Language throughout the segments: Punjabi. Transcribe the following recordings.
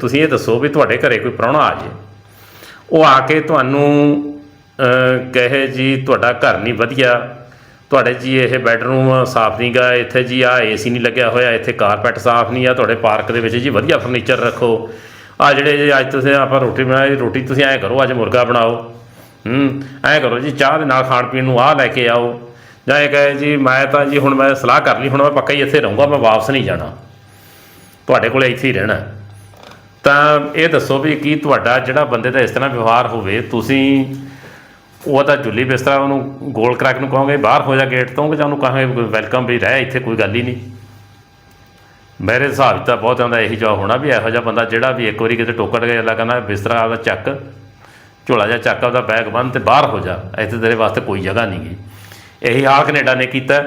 ਤੁਸੀਂ ਇਹ ਦੱਸੋ ਵੀ ਤੁਹਾਡੇ ਘਰੇ ਕੋਈ ਪ੍ਰਾਹੁਣਾ ਆ ਜੇ। ਉਹ ਆ ਕੇ ਤੁਹਾਨੂੰ ਕਹੇ ਜੀ ਤੁਹਾਡਾ ਘਰ ਨਹੀਂ ਵਧੀਆ। ਤੁਹਾਡੇ ਜੀ ਇਹ ਬੈਡਰੂਮ ਸਾਫ਼ ਨਹੀਂ ਗਾ, ਇੱਥੇ ਜੀ ਆ ਏਸੀ ਨਹੀਂ ਲੱਗਿਆ ਹੋਇਆ, ਇੱਥੇ ਕਾਰਪੈਟ ਸਾਫ਼ ਨਹੀਂ ਆ, ਤੁਹਾਡੇ ਪਾਰਕ ਦੇ ਵਿੱਚ ਜੀ ਵਧੀਆ ਫਰਨੀਚਰ ਰੱਖੋ। ਆ ਜਿਹੜੇ ਜੀ ਅੱਜ ਤੁਸੀਂ ਆਪਾਂ ਰੋਟੀ ਬਣਾਈ, ਰੋਟੀ ਤੁਸੀਂ ਐਂ ਕਰੋ, ਅੱਜ ਮੁਰਗਾ ਬਣਾਓ। ਹੂੰ, ਐਂ ਕਰੋ ਜੀ, ਚਾਹ ਦੇ ਨਾਲ ਖਾਣ ਪੀਣ ਨੂੰ ਆਹ ਲੈ ਕੇ ਆਓ। ਜਾਂ ਇਹ ਕਹੇ ਜੀ, ਮੈਂ ਤਾਂ ਜੀ ਹੁਣ ਮੈਂ ਸਲਾਹ ਕਰ ਲਈ, ਹੁਣ ਮੈਂ ਪੱਕਾ ਹੀ ਇੱਥੇ ਰਹੂੰਗਾ, ਮੈਂ ਵਾਪਸ ਨਹੀਂ ਜਾਣਾ। ਤੁਹਾਡੇ ਕੋਲ ਇੱਥੇ ਹੀ ਰਹਿਣਾ। ਤਾਂ ਇਹ ਦੱਸੋ ਵੀ ਕੀ ਤੁਹਾਡਾ ਜਿਹੜਾ ਬੰਦੇ ਦਾ ਇਸ ਤਰ੍ਹਾਂ ਵਿਵਹਾਰ ਹੋਵੇ, ਤੁਸੀਂ ਉਹ ਤਾਂ ਜੁੱਲੀ ਬਿਸਤਰਾ ਉਹਨੂੰ ਗੋਲ ਕਰਾਕ ਨੂੰ ਕਹੋਗੇ, ਬਾਹਰ ਹੋ ਜਾ ਗੇਟ ਤੋਂ ਕਿ ਜਾਂ ਉਹਨੂੰ ਕਹਾਂਗੇ ਵੈਲਕਮ ਵੀ ਰਹਿ, ਇੱਥੇ ਕੋਈ ਗੱਲ ਹੀ ਨਹੀਂ। ਮੇਰੇ ਹਿਸਾਬ 'ਚ ਤਾਂ ਬਹੁਤ ਆਉਂਦਾ ਇਹੀ ਜਵਾਬ ਹੋਣਾ ਵੀ ਇਹੋ ਜਿਹਾ ਬੰਦਾ ਜਿਹੜਾ ਵੀ ਇੱਕ ਵਾਰੀ ਕਿਤੇ ਟੋਕੜ ਗਿਆ ਅੱਲਾ ਕਹਿੰਦਾ ਬਿਸਤਰਾ ਆਪਦਾ ਚੱਕ, ਝੋਲਾ ਜਿਹਾ ਚੱਕ ਉਹਦਾ ਬੈਗ ਬੰਨ ਤੇ ਬਾਹਰ ਹੋ ਜਾ, ਇੱਥੇ ਤੇਰੇ ਵਾਸਤੇ ਕੋਈ ਜਗ੍ਹਾ ਨਹੀਂ ਗੀ। ਇਹੀ ਹਾਲ ਕੈਨੇਡਾ ਨੇ ਕੀਤਾ,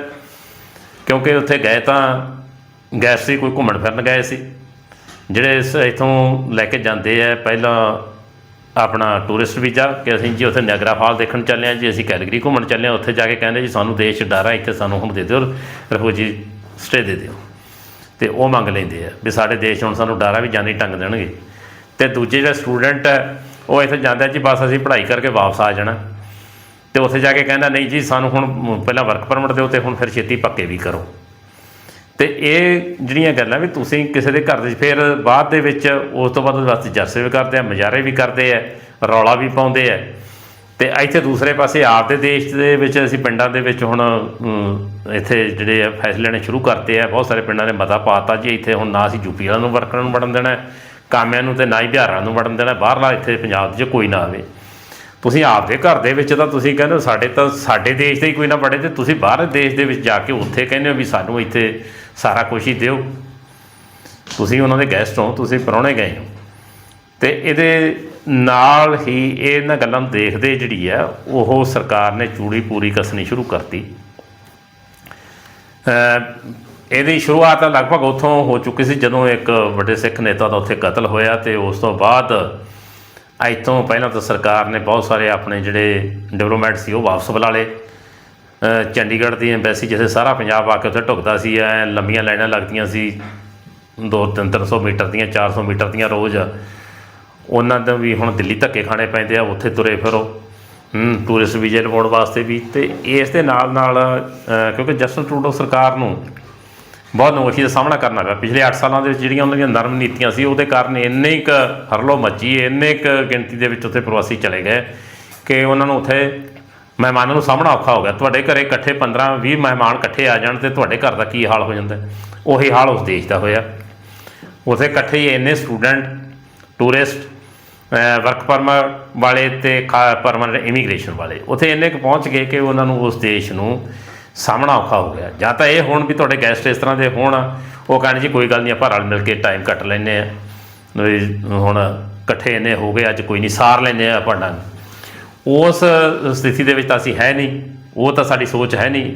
ਕਿਉਂਕਿ ਉੱਥੇ ਗਏ ਤਾਂ ਗੈਸ ਸੀ, ਕੋਈ ਘੁੰਮਣ ਫਿਰਨ ਗਏ ਸੀ। ਜਿਹੜੇ ਇਸ ਇੱਥੋਂ ਲੈ ਕੇ ਜਾਂਦੇ ਆ, ਪਹਿਲਾਂ ਆਪਣਾ ਟੂਰਿਸਟ ਵੀਜ਼ਾ ਕਿ ਅਸੀਂ ਜੀ ਉੱਥੇ ਨਿਆਗਰਾ ਫਾਲ ਦੇਖਣ ਚੱਲੇ ਆ, ਜੀ ਅਸੀਂ ਕੈਲਗਰੀ ਘੁੰਮਣ ਚੱਲੇ ਆ, ਉੱਥੇ ਜਾ ਕੇ ਕਹਿੰਦੇ ਜੀ ਸਾਨੂੰ ਦੇਸ਼ 'ਚ ਡਰ ਆ, ਇੱਥੇ ਸਾਨੂੰ ਹੁਣ ਦੇ ਦਿਓ ਰਫੂਜੀ ਸਟੇ ਦੇ ਦਿਓ। ਤੇ ਉਹ ਮੰਗ ਲੈਂਦੇ ਆ ਵੀ ਸਾਡੇ ਦੇਸ਼ ਹੁਣ ਸਾਨੂੰ ਡਰ ਆ ਵੀ ਜਾਨੀ ਟੰਗ ਦੇਣਗੇ। ਤੇ ਦੂਜੇ ਜਿਹੜਾ ਸਟੂਡੈਂਟ ਹੈ ਉਹ ਇੱਥੇ ਜਾਂਦਾ ਜੀ, ਬਸ ਅਸੀਂ ਪੜ੍ਹਾਈ ਕਰਕੇ ਵਾਪਸ ਆ ਜਾਣਾ। ਤੇ ਉੱਥੇ ਜਾ ਕੇ ਕਹਿੰਦਾ, ਨਹੀਂ ਜੀ ਸਾਨੂੰ ਹੁਣ ਪਹਿਲਾਂ ਵਰਕ ਪਰਮਿਟ ਦਿਓ ਤੇ ਹੁਣ ਫਿਰ ਛੇਤੀ ਪੱਕੇ ਵੀ ਕਰੋ। ਤੇ ਇਹ ਜਿਹੜੀਆਂ ਗੱਲਾਂ ਵੀ ਤੁਸੀਂ ਕਿਸੇ ਦੇ ਘਰ ਦੇ ਫਿਰ ਬਾਅਦ ਦੇ ਵਿੱਚ ਉਸ ਤੋਂ ਬਾਅਦ ਉਹਦੇ ਵਾਸਤੇ ਜਰਸੇ ਵੀ ਕਰਦੇ ਆ ਮਜ਼ਾਰੇ ਵੀ ਕਰਦੇ ਆ, ਰੌਲਾ ਵੀ ਪਾਉਂਦੇ ਆ। ਤੇ ਇੱਥੇ ਦੂਸਰੇ ਪਾਸੇ ਆਪ ਦੇ ਦੇਸ਼ ਦੇ ਵਿੱਚ, ਅਸੀਂ ਪਿੰਡਾਂ ਦੇ ਵਿੱਚ ਹੁਣ ਇੱਥੇ ਜਿਹੜੇ ਆ ਫੈਸਲੇ ਲੈਣੇ ਸ਼ੁਰੂ ਕਰਤੇ ਆ, ਬਹੁਤ ਸਾਰੇ ਪਿੰਡਾਂ ਨੇ ਮਤਾ ਪਾਤਾ ਜੀ, ਇੱਥੇ ਹੁਣ ਨਾ ਅਸੀਂ ਯੂਪੀ ਵਾਲਿਆਂ ਨੂੰ ਵਰਕਰਾਂ ਨੂੰ ਵੜਨ ਦੇਣਾ, ਕਾਮਿਆਂ ਨੂੰ ਤੇ ਨਾ ਹੀ ਬਿਹਾਰਾਂ ਨੂੰ ਵੜਨ ਦੇਣਾ, ਬਾਹਰਲਾ ਇੱਥੇ ਪੰਜਾਬ 'ਚ ਕੋਈ ਨਾ ਆਵੇ। ਤੁਸੀਂ ਆਪਦੇ ਘਰ ਦੇ ਵਿੱਚ ਤਾਂ ਤੁਸੀਂ ਕਹਿੰਦੇ ਹੋ ਸਾਡੇ ਤਾਂ ਸਾਡੇ ਦੇਸ਼ ਦੇ ਹੀ ਕੋਈ ਨਾ ਬੜੇ ਤੇ ਤੁਸੀਂ ਬਾਹਰ ਦੇਸ਼ ਦੇ ਵਿੱਚ ਜਾ ਕੇ ਉੱਥੇ ਕਹਿੰਦੇ ਹੋ ਵੀ ਸਾਨੂੰ ਇੱਥੇ ਸਾਰਾ ਕੁਝ ਹੀ ਦਿਓ। ਤੁਸੀਂ ਉਹਨਾਂ ਦੇ ਗੈਸਟ ਹੋ, ਤੁਸੀਂ ਪ੍ਰਾਹੁਣੇ ਗਏ ਹੋ। ਤੇ ਇਹਦੇ ਨਾਲ ਹੀ ਇਹਨਾਂ ਗੱਲਾਂ ਨੂੰ ਦੇਖਦੇ ਜਿਹੜੀ ਆ, ਉਹ ਸਰਕਾਰ ਨੇ ਚੂੜੀ ਪੂਰੀ ਕੱਸਣੀ ਸ਼ੁਰੂ ਕਰਤੀ। ਇਹਦੀ ਸ਼ੁਰੂਆਤ ਲਗਭਗ ਉੱਥੋਂ ਹੋ ਚੁੱਕੀ ਸੀ, ਜਦੋਂ ਇੱਕ ਵੱਡੇ ਸਿੱਖ ਨੇਤਾ ਦਾ ਉੱਥੇ ਕਤਲ ਹੋਇਆ ਤੇ ਉਸ ਤੋਂ ਬਾਅਦ ਇੱਥੋਂ ਪਹਿਲਾਂ ਤਾਂ ਸਰਕਾਰ ਨੇ ਬਹੁਤ ਸਾਰੇ ਆਪਣੇ ਜਿਹੜੇ ਡਿਵੈਲਪਮੈਂਟ ਸੀ ਉਹ ਵਾਪਸ ਬੁਲਾ ਲਏ। ਚੰਡੀਗੜ੍ਹ ਦੀ ਐਮਬੈਸੀ ਜਿੱਥੇ ਸਾਰਾ ਪੰਜਾਬ ਆ ਕੇ ਉੱਥੇ ਢੁਕਦਾ ਸੀ, ਐ ਲੰਮੀਆਂ ਲਾਈਨਾਂ ਲੱਗਦੀਆਂ ਸੀ। ਦੋ ਤਿੰਨ ਤਿੰਨ ਸੌ ਮੀਟਰ ਦੀਆਂ 400 ਮੀਟਰ ਦੀਆਂ ਰੋਜ਼। ਉਹਨਾਂ ਦਾ ਵੀ ਹੁਣ ਦਿੱਲੀ ਧੱਕੇ ਖਾਣੇ ਪੈਂਦੇ ਆ, ਉੱਥੇ ਤੁਰੇ ਫਿਰੋ। ਟੂਰਿਸਟ ਵੀਜ਼ੇ ਲਵਾਉਣ ਵਾਸਤੇ ਵੀ। ਤੇ ਇਸ ਦੇ ਨਾਲ ਨਾਲ ਕਿਉਂਕਿ ਜਸਟਨ ਟਰੂਡੋ ਸਰਕਾਰ ਨੂੰ ਬਹੁਤ ਨੋਖੀ ਦਾ ਸਾਹਮਣਾ ਕਰਨਾ ਪਿਆ ਪਿਛਲੇ 8 ਸਾਲਾਂ ਦੇ ਵਿੱਚ ਜਿਹੜੀਆਂ ਉਹਨਾਂ ਦੀਆਂ ਨਰਮ ਨੀਤੀਆਂ ਸੀ, ਉਹਦੇ ਕਾਰਨ ਇੰਨੇ ਕੁ ਹਰਲੋ ਮੱਚੀ, ਇੰਨੇ ਕੁ ਗਿਣਤੀ ਦੇ ਵਿੱਚ ਉੱਥੇ ਪ੍ਰਵਾਸੀ ਚਲੇ ਗਏ ਕਿ ਉਹਨਾਂ ਨੂੰ ਉੱਥੇ ਮਹਿਮਾਨਾਂ ਨੂੰ ਸਾਹਮਣਾ ਔਖਾ ਹੋ ਗਿਆ। ਤੁਹਾਡੇ ਘਰੇ ਇਕੱਠੇ 15 20 ਮਹਿਮਾਨ ਇਕੱਠੇ ਆ ਜਾਣ ਤੇ ਤੁਹਾਡੇ ਘਰ ਦਾ ਕੀ ਹਾਲ ਹੋ ਜਾਂਦਾ? ਉਹੀ ਹਾਲ ਉਸ ਦੇਸ਼ ਦਾ ਹੋਇਆ। ਉੱਥੇ ਇਕੱਠੇ ਹੀ ਇੰਨੇ ਸਟੂਡੈਂਟ, ਟੂਰਿਸਟ ਵਰਕ ਪਰਮਿਟ ਵਾਲੇ ਤੇ ਪਰਮਨੈਂਟ ਇਮੀਗ੍ਰੇਸ਼ਨ ਵਾਲੇ, ਉੱਥੇ ਇੰਨੇ ਕੁ ਪਹੁੰਚ ਗਏ ਕਿ ਉਹਨਾਂ ਨੂੰ ਉਸ ਦੇਸ਼ ਨੂੰ ਸਾਹਮਣਾ ਔਖਾ ਹੋ ਗਿਆ। ਜਾਂ ਤਾਂ ਇਹ ਹੋਣ ਵੀ ਤੁਹਾਡੇ ਗੈਸਟ ਇਸ ਤਰ੍ਹਾਂ ਦੇ ਹੋਣ, ਉਹ ਕਹਿੰਦੇ ਜੀ ਕੋਈ ਗੱਲ ਨਹੀਂ, ਆਪਾਂ ਰਲ ਮਿਲ ਕੇ ਟਾਈਮ ਕੱਟ ਲੈਨੇ ਆ ਹੁਣ ਇਕੱਠੇ ਇੰਨੇ ਹੋ ਗਏ, ਅੱਜ ਕੋਈ ਨਹੀਂ, ਸਾਰ ਲੈਨੇ ਆ ਆਪਾਂ ਡੰਗ ਉਸ ਸਥਿਤੀ ਦੇ ਵਿੱਚ ਤਾਂ ਅਸੀਂ ਹੈ ਨਹੀਂ, ਉਹ ਤਾਂ ਸਾਡੀ ਸੋਚ ਹੈ ਨਹੀਂ।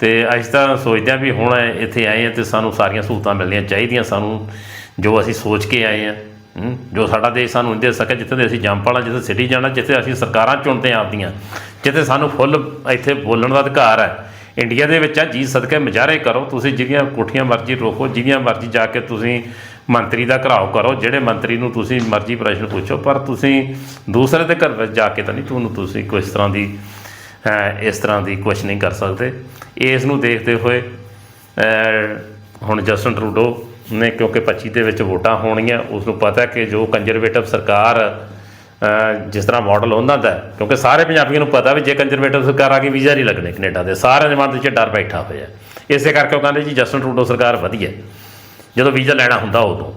ਤੇ ਅਸੀਂ ਤਾਂ ਸੋਚਦੇ ਹਾਂ ਵੀ ਹੁਣ ਇੱਥੇ ਆਏ ਹਾਂ ਤੇ ਸਾਨੂੰ ਸਾਰੀਆਂ ਸਹੂਲਤਾਂ ਮਿਲਣੀਆਂ ਚਾਹੀਦੀਆਂ ਸਾਨੂੰ, ਜੋ ਅਸੀਂ ਸੋਚ ਕੇ ਆਏ ਹਾਂ। ਜੋ ਸਾਡਾ ਦੇਸ਼ ਸਾਨੂੰ ਨਹੀਂ ਦੇ ਸਕਿਆ, ਜਿੱਥੇ ਦੇ ਅਸੀਂ ਜੰਮ ਪਾਣਾ ਜਿੱਥੇ ਸਿਟੀ ਜਾਣਾ, ਜਿੱਥੇ ਅਸੀਂ ਸਰਕਾਰਾਂ ਚੁਣਦੇ ਹਾਂ ਆਪਦੀਆਂ, ਜਿੱਥੇ ਸਾਨੂੰ ਫੁੱਲ ਇੱਥੇ ਬੋਲਣ ਦਾ ਅਧਿਕਾਰ ਹੈ। ਇੰਡੀਆ ਦੇ ਵਿੱਚ ਆ, ਜੀ ਸਦਕੇ ਮਜ਼ਾਰੇ ਕਰੋ, ਤੁਸੀਂ ਜਿਹੜੀਆਂ ਕੋਠੀਆਂ ਮਰਜ਼ੀ ਰੋਕੋ ਜਿਹੜੀਆਂ ਮਰਜ਼ੀ ਜਾ ਕੇ ਤੁਸੀਂ ਮੰਤਰੀ ਦਾ ਘਰਾਓ ਕਰੋ, ਜਿਹੜੇ ਮੰਤਰੀ ਨੂੰ ਤੁਸੀਂ ਮਰਜ਼ੀ ਪ੍ਰਸ਼ਨ ਪੁੱਛੋ, ਪਰ ਤੁਸੀਂ ਦੂਸਰੇ ਦੇ ਘਰ ਵਿੱਚ ਜਾ ਕੇ ਤਾਂ ਨਹੀਂ ਤੁਹਾਨੂੰ ਤੁਸੀਂ ਕੋਈ ਇਸ ਤਰ੍ਹਾਂ ਦੀ ਇਸ ਤਰ੍ਹਾਂ ਦੀ ਕੁਛ ਨਹੀਂ ਕਰ ਸਕਦੇ। ਇਸ ਨੂੰ ਦੇਖਦੇ ਹੋਏ ਹੁਣ ਜਸਟਨ ਟਰੂਡੋ ਨੇ ਕਿਉਂਕਿ 25 ਦੇ ਵਿੱਚ ਵੋਟਾਂ ਹੋਣੀਆਂ ਉਸ ਨੂੰ ਪਤਾ ਕਿ ਜੋ ਕੰਜ਼ਰਵੇਟਿਵ ਸਰਕਾਰ ਜਿਸ ਤਰ੍ਹਾਂ ਮਾਡਲ ਉਹਨਾਂ ਦਾ ਕਿਉਂਕਿ ਸਾਰੇ ਪੰਜਾਬੀਆਂ ਨੂੰ ਪਤਾ ਵੀ ਜੇ ਕੰਜ਼ਰਵੇਟਿਵ ਸਰਕਾਰ ਆ ਗਈ, ਵੀਜ਼ਾ ਨਹੀਂ ਲੱਗਣੇ ਕੈਨੇਡਾ ਦੇ। ਸਾਰਿਆਂ ਦੇ ਮਨ ਵਿੱਚ ਡਰ ਬੈਠਾ ਹੋਇਆ ਇਸੇ ਕਰਕੇ ਉਹ ਕਹਿੰਦੇ ਜੀ, ਜਸਟਨ ਟਰੂਡੋ ਸਰਕਾਰ ਵਧੀਆ ਜਦੋਂ ਵੀਜ਼ਾ ਲੈਣਾ ਹੁੰਦਾ ਉਦੋਂ।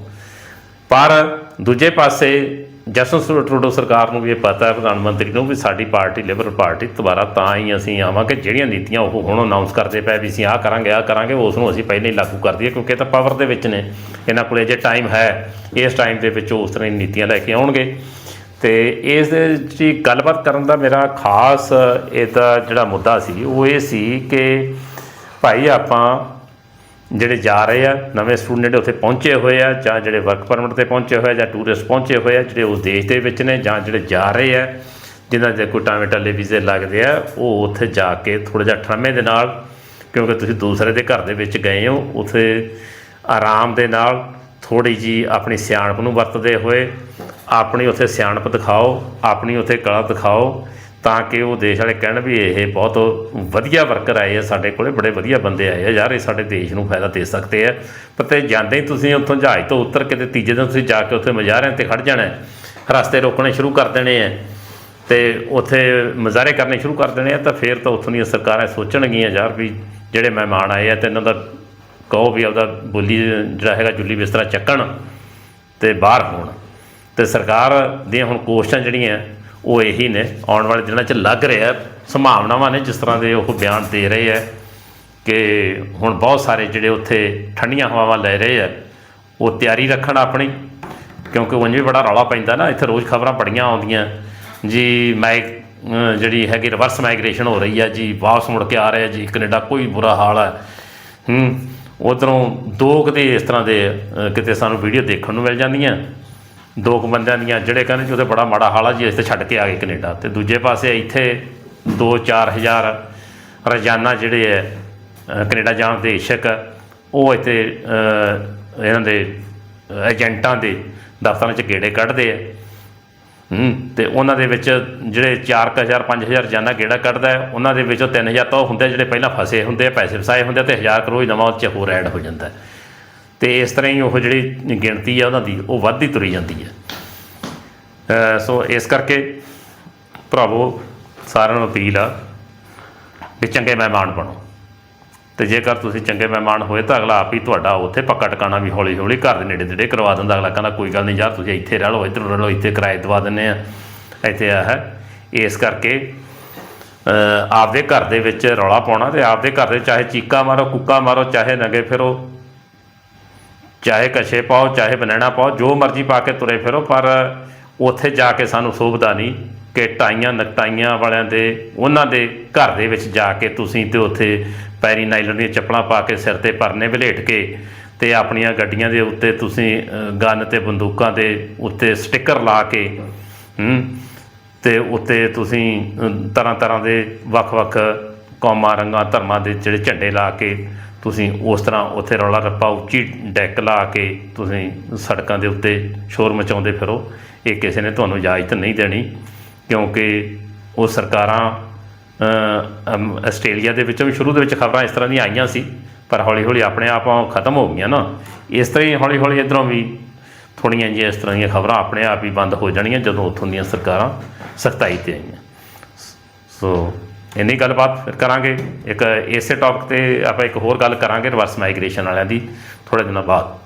ਪਰ ਦੂਜੇ ਪਾਸੇ ਜਸਟਨ ਟਰੂਡੋ ਸਰਕਾਰ ਨੂੰ ਵੀ ਇਹ ਪਤਾ ਹੈ, ਪ੍ਰਧਾਨ ਮੰਤਰੀ ਨੂੰ ਵੀ ਸਾਡੀ ਪਾਰਟੀ ਲਿਬਰਲ ਪਾਰਟੀ ਦੁਬਾਰਾ ਤਾਂ ਹੀ ਅਸੀਂ ਆਵਾਂਗੇ, ਜਿਹੜੀਆਂ ਨੀਤੀਆਂ ਉਹ ਹੁਣ ਅਨਾਉਂਸ ਕਰਦੇ ਪਏ ਵੀ ਅਸੀਂ ਆਹ ਕਰਾਂਗੇ ਆਹ ਕਰਾਂਗੇ ਉਸ ਨੂੰ ਅਸੀਂ ਪਹਿਲਾਂ ਹੀ ਲਾਗੂ ਕਰ ਦਈਏ, ਕਿਉਂਕਿ ਇਹ ਤਾਂ ਪਾਵਰ ਦੇ ਵਿੱਚ ਨੇ। ਇਹਨਾਂ ਕੋਲੇ ਜੇ ਟਾਈਮ ਹੈ, ਇਸ ਟਾਈਮ ਦੇ ਵਿੱਚ ਉਹ ਉਸ ਤਰ੍ਹਾਂ ਨੀਤੀਆਂ ਲੈ ਕੇ ਆਉਣਗੇ। ਤੇ ਇਸ ਦੇ ਵਿੱਚ ਗੱਲਬਾਤ ਕਰਨ ਦਾ ਮੇਰਾ ਖਾਸ ਇਹਦਾ ਜਿਹੜਾ ਮੁੱਦਾ ਸੀ, ਉਹ ਇਹ ਸੀ ਕਿ ਭਾਈ ਆਪਾਂ ਜਿਹੜੇ ਜਾ ਰਹੇ ਆ, ਨਵੇਂ ਸਟੂਡੈਂਟ ਉੱਥੇ ਪਹੁੰਚੇ ਹੋਏ ਆ, ਜਾਂ ਜਿਹੜੇ ਵਰਕ ਪਰਮਿਟ ਤੇ ਪਹੁੰਚੇ ਹੋਏ ਆ, ਜਾਂ ਟੂਰਿਸਟ ਪਹੁੰਚੇ ਹੋਏ ਆ, ਜਿਹੜੇ ਉਸ ਦੇਸ਼ ਦੇ ਵਿੱਚ ਨੇ, ਜਾਂ ਜਿਹੜੇ ਜਾ ਰਹੇ ਆ, ਜਿਨ੍ਹਾਂ ਦੇ ਕੋਈ ਟਾਵੇਂ ਟੱਲੇ ਵੀਜ਼ੇ ਲੱਗਦੇ ਆ, ਉਹ ਉੱਥੇ ਜਾ ਕੇ ਥੋੜਾ ਜਿਹਾ ਠਰਮੇ ਦੇ ਨਾਲ, ਕਿਉਂਕਿ ਤੁਸੀਂ ਦੂਸਰੇ ਦੇ ਘਰ ਦੇ ਵਿੱਚ ਗਏ ਹੋ, ਉੱਥੇ ਆਰਾਮ ਦੇ ਨਾਲ ਥੋੜੀ ਜੀ ਆਪਣੀ ਸਿਆਣਪ ਨੂੰ ਵਰਤਦੇ ਹੋਏ ਆਪਣੀ ਉੱਥੇ ਸਿਆਣਪ ਦਿਖਾਓ, ਆਪਣੀ ਉੱਥੇ ਕਲਾ ਦਿਖਾਓ, ਤਾਂ ਕਿ ਉਹ ਦੇਸ਼ ਵਾਲੇ ਕਹਿਣ ਵੀ ਇਹ ਬਹੁਤ ਵਧੀਆ ਵਰਕਰ ਆਏ ਆ, ਸਾਡੇ ਕੋਲੇ ਬੜੇ ਵਧੀਆ ਬੰਦੇ ਆਏ ਆ, ਯਾਰ ਇਹ ਸਾਡੇ ਦੇਸ਼ ਨੂੰ ਫਾਇਦਾ ਦੇ ਸਕਦੇ ਆ। ਪਰ ਤੇ ਜਾਂਦੇ ਹੀ ਤੁਸੀਂ ਉੱਥੋਂ ਜਹਾਜ਼ ਤੋਂ ਉਤਰ ਕੇ ਤੇ ਤੀਜੇ ਦਿਨ ਤੁਸੀਂ ਜਾ ਕੇ ਉੱਥੇ ਮਜ਼ਾਰਿਆਂ ਤੇ ਖੜ ਜਾਣਾ ਰਸਤੇ ਰੋਕਣੇ ਸ਼ੁਰੂ ਕਰ ਦੇਣੇ ਆ। ਤੇ ਉੱਥੇ ਮੁਜ਼ਾਹਰੇ ਕਰਨੇ ਸ਼ੁਰੂ ਕਰ ਦੇਣੇ ਆ, ਤਾਂ ਫਿਰ ਤਾਂ ਉੱਥੋਂ ਦੀਆਂ ਸਰਕਾਰਾਂ ਸੋਚਣਗੀਆਂ, ਯਾਰ ਵੀ ਜਿਹੜੇ ਮਹਿਮਾਨ ਆਏ ਆ ਤੇ ਇਹਨਾਂ ਦਾ ਕਹੋ ਵੀ ਆਪਦਾ ਬੋਲੀ ਜਿਹੜਾ ਹੈਗਾ, ਜੁੱਲੀ ਬਿਸਤਰਾ ਚੱਕਣ ਤੇ ਬਾਹਰ ਹੋਣ। ਤੇ ਸਰਕਾਰ ਦੀਆਂ ਹੁਣ ਕੋਸ਼ਿਸ਼ਾਂ ਜਿਹੜੀਆਂ ਉਹ ਇਹੀ ਨੇ, ਆਉਣ ਵਾਲੇ ਦਿਨਾਂ 'ਚ ਲੱਗ ਰਿਹਾ ਸੰਭਾਵਨਾਵਾਂ ਨੇ ਜਿਸ ਤਰ੍ਹਾਂ ਦੇ ਉਹ ਬਿਆਨ ਦੇ ਰਹੇ ਹੈ ਕਿ ਹੁਣ ਬਹੁਤ ਸਾਰੇ ਜਿਹੜੇ ਉੱਥੇ ਠੰਡੀਆਂ ਹਵਾਵਾਂ ਲੈ ਰਹੇ ਆ ਉਹ ਤਿਆਰੀ ਰੱਖਣ ਆਪਣੀ, ਕਿਉਂਕਿ ਉਂਝ ਵੀ ਬੜਾ ਰੌਲਾ ਪੈਂਦਾ ਨਾ, ਇੱਥੇ ਰੋਜ਼ ਖਬਰਾਂ ਬੜੀਆਂ ਆਉਂਦੀਆਂ। ਜੀ ਮੈਂ ਜਿਹੜੀ ਹੈਗੀ ਰਿਵਰਸ ਮਾਈਗ੍ਰੇਸ਼ਨ ਹੋ ਰਹੀ ਹੈ ਜੀ, ਵਾਪਸ ਮੁੜ ਕੇ ਆ ਰਿਹਾ ਜੀ, ਕੈਨੇਡਾ ਕੋਈ ਬੁਰਾ ਹਾਲ ਹੈ। ਹੂੰ, ਉਧਰੋਂ ਦੋ ਕਿਤੇ ਇਸ ਤਰ੍ਹਾਂ ਦੇ ਕਿਤੇ ਸਾਨੂੰ ਵੀਡੀਓ ਦੇਖਣ ਨੂੰ ਮਿਲ ਜਾਂਦੀਆਂ। ਦੋ ਕੁ ਬੰਦਿਆਂ ਦੀਆਂ ਜਿਹੜੇ ਕਹਿੰਦੇ ਜੀ ਉਹਦੇ ਬੜਾ ਮਾੜਾ ਹਾਲ ਆ ਜੀ ਇਸ ਛੱਡ ਕੇ ਆ ਗਏ ਕੈਨੇਡਾ। ਤੇ ਦੂਜੇ ਪਾਸੇ ਇੱਥੇ 2-4 ਹਜ਼ਾਰ ਰੋਜ਼ਾਨਾ ਜਿਹੜੇ ਹੈ ਅਹ, ਕੈਨੇਡਾ ਜਾਣ ਦੇ ਇੱਛਕ ਉਹ ਇੱਥੇ ਇਹਨਾਂ ਦੇ ਏਜੰਟਾਂ ਦੇ ਦਫ਼ਤਰਾਂ 'ਚ ਗੇੜੇ ਕੱਢਦੇ ਆ। ਹੂੰ ਤੇ ਉਹਨਾਂ ਦੇ ਵਿੱਚ ਜਿਹੜੇ 4000 5000 ਰੋਜ਼ਾਨਾ ਗੇੜਾ ਕੱਢਦਾ ਉਹਨਾਂ ਦੇ ਵਿੱਚੋਂ 3000 ਤਾਂ ਉਹ ਹੁੰਦੇ ਆ ਜਿਹੜੇ ਪਹਿਲਾਂ ਫਸੇ ਹੁੰਦੇ ਆ ਪੈਸੇ ਫਸਾਏ ਹੁੰਦੇ ਆ ਤੇ 1000 ਕਰੋੜ ਨਵਾਂ ਉਹ 'ਚ ਹੋਰ ਐਡ ਹੋ ਜਾਂਦਾ ਤੇ ਇਸ ਤਰ੍ਹਾਂ ਹੀ ਉਹ ਜਿਹੜੀ ਗਿਣਤੀ ਆ ਉਹਨਾਂ ਦੀ, ਉਹ ਵੱਧਦੀ ਤੁਰੀ ਜਾਂਦੀ ਹੈ। ਸੋ ਇਸ ਕਰਕੇ ਭਰਾਵੋ, ਸਾਰਿਆਂ ਨੂੰ ਅਪੀਲ ਆ ਕਿ ਚੰਗੇ ਮਹਿਮਾਨ ਬਣੋ। ਤੇ ਜੇਕਰ ਤੁਸੀਂ ਚੰਗੇ ਮਹਿਮਾਨ ਹੋਏ ਤਾਂ ਅਗਲਾ ਆਪ ਹੀ ਤੁਹਾਡਾ ਉੱਥੇ ਪੱਕਾ ਟਿਕਾਣਾ ਵੀ ਹੌਲੀ ਹੌਲੀ ਘਰ ਦੇ ਨੇੜੇ ਤੇੜੇ ਕਰਵਾ ਦਿੰਦਾ। ਅਗਲਾ ਕਹਿੰਦਾ, ਕੋਈ ਗੱਲ ਨਹੀਂ, ਯਾਰ ਤੁਸੀਂ ਇੱਥੇ ਰਹਿ ਲਓ, ਇੱਧਰ ਰਹਿ ਲਓ, ਇੱਥੇ ਕਿਰਾਏ ਦਵਾ ਦਿੰਨੇ ਆ ਇੱਥੇ ਆ ਹੈ। ਇਸ ਕਰਕੇ ਆਪਦੇ ਘਰ ਦੇ ਵਿੱਚ ਰੌਲਾ ਪਾਉਣਾ ਤੇ ਆਪਦੇ ਘਰ ਦੇ ਚਾਹੇ ਚੀਕਾ ਮਾਰੋ, ਕੁੱਕਾ ਮਾਰੋ, ਚਾਹੇ ਨਗੇ ਫਿਰੋ। ਚਾਹੇ ਕਛੇ ਪਾਓ ਚਾਹੇ ਬਨਾਣਾ ਪਾਓ ਜੋ ਮਰਜ਼ੀ ਪਾ ਕੇ ਤੁਰੇ ਫਿਰੋ ਪਰ ਉੱਥੇ ਜਾ ਕੇ ਸਾਨੂੰ ਸੋਭਦਾ ਨਹੀਂ ਕਿ ਟਾਈਆਂ ਨਕਟਾਈਆਂ ਵਾਲਿਆਂ ਦੇ ਉਹਨਾਂ ਦੇ ਘਰ ਦੇ ਵਿੱਚ ਜਾ ਕੇ ਤੁਸੀਂ ਤੇ ਉੱਥੇ ਪੈਰੀ ਨਾਈਲਨ ਦੀਆਂ ਚੱਪਲਾਂ ਪਾ ਕੇ ਸਿਰ ਤੇ ਪਰਨੇ ਵਲੇਟ ਕੇ ਤੇ ਆਪਣੀਆਂ ਗੱਡੀਆਂ ਦੇ ਉੱਤੇ ਤੁਸੀਂ ਅ, ਗਨ ਤੇ ਬੰਦੂਕਾਂ ਦੇ ਉੱਤੇ ਸਟicker ਲਾ ਕੇ ਹੂੰ ਤੇ ਉੱਤੇ ਤੁਸੀਂ ਤਰ੍ਹਾਂ ਤਰ੍ਹਾਂ ਦੇ ਵੱਖ-ਵੱਖ ਕੌਮਾਂ ਰੰਗਾਂ ਧਰਮਾਂ ਦੇ ਜਿਹੜੇ ਝੰਡੇ ਲਾ ਕੇ ਤੁਸੀਂ ਉਸ ਤਰ੍ਹਾਂ ਉੱਥੇ ਰੌਲਾ ਰੱਪਾ, ਉੱਚੀ ਡੈਕ ਲਾ ਕੇ ਤੁਸੀਂ ਸੜਕਾਂ ਦੇ ਉੱਤੇ ਸ਼ੋਰ ਮਚਾਉਂਦੇ ਫਿਰੋ। ਇਹ ਕਿਸੇ ਨੇ ਤੁਹਾਨੂੰ ਇਜਾਜ਼ਤ ਨਹੀਂ ਦੇਣੀ, ਕਿਉਂਕਿ ਉਹ ਸਰਕਾਰਾਂ ਆਸਟ੍ਰੇਲੀਆ ਦੇ ਵਿੱਚੋਂ ਵੀ ਸ਼ੁਰੂ ਦੇ ਵਿੱਚ ਖਬਰਾਂ ਇਸ ਤਰ੍ਹਾਂ ਦੀਆਂ ਆਈਆਂ ਸੀ, ਪਰ ਹੌਲੀ ਹੌਲੀ ਆਪਣੇ ਆਪ ਉਹ ਖਤਮ ਹੋ ਗਈਆਂ ਨਾ। ਇਸ ਤਰ੍ਹਾਂ ਹੀ ਹੌਲੀ ਹੌਲੀ ਇੱਧਰੋਂ ਵੀ ਥੋੜ੍ਹੀਆਂ ਜਿਹੀਆਂ ਇਸ ਤਰ੍ਹਾਂ ਦੀਆਂ ਖਬਰਾਂ ਆਪਣੇ ਆਪ ਹੀ ਬੰਦ ਹੋ ਜਾਣੀਆਂ ਜਦੋਂ ਉੱਥੋਂ ਦੀਆਂ ਸਰਕਾਰਾਂ ਸਖਤਾਈ ਤੇ ਆਈਆਂ। ਸੋ ਇੰਨੀ ਗੱਲਬਾਤ ਫਿਰ ਕਰਾਂਗੇ। ਇੱਕ ਇਸੇ ਟੌਪਿਕ ਤੇ ਆਪਾਂ ਇੱਕ ਹੋਰ ਗੱਲ ਕਰਾਂਗੇ ਰਿਵਰਸ ਮਾਈਗ੍ਰੇਸ਼ਨ ਵਾਲਿਆਂ ਦੀ ਥੋੜੇ ਦਿਨਾਂ ਬਾਅਦ।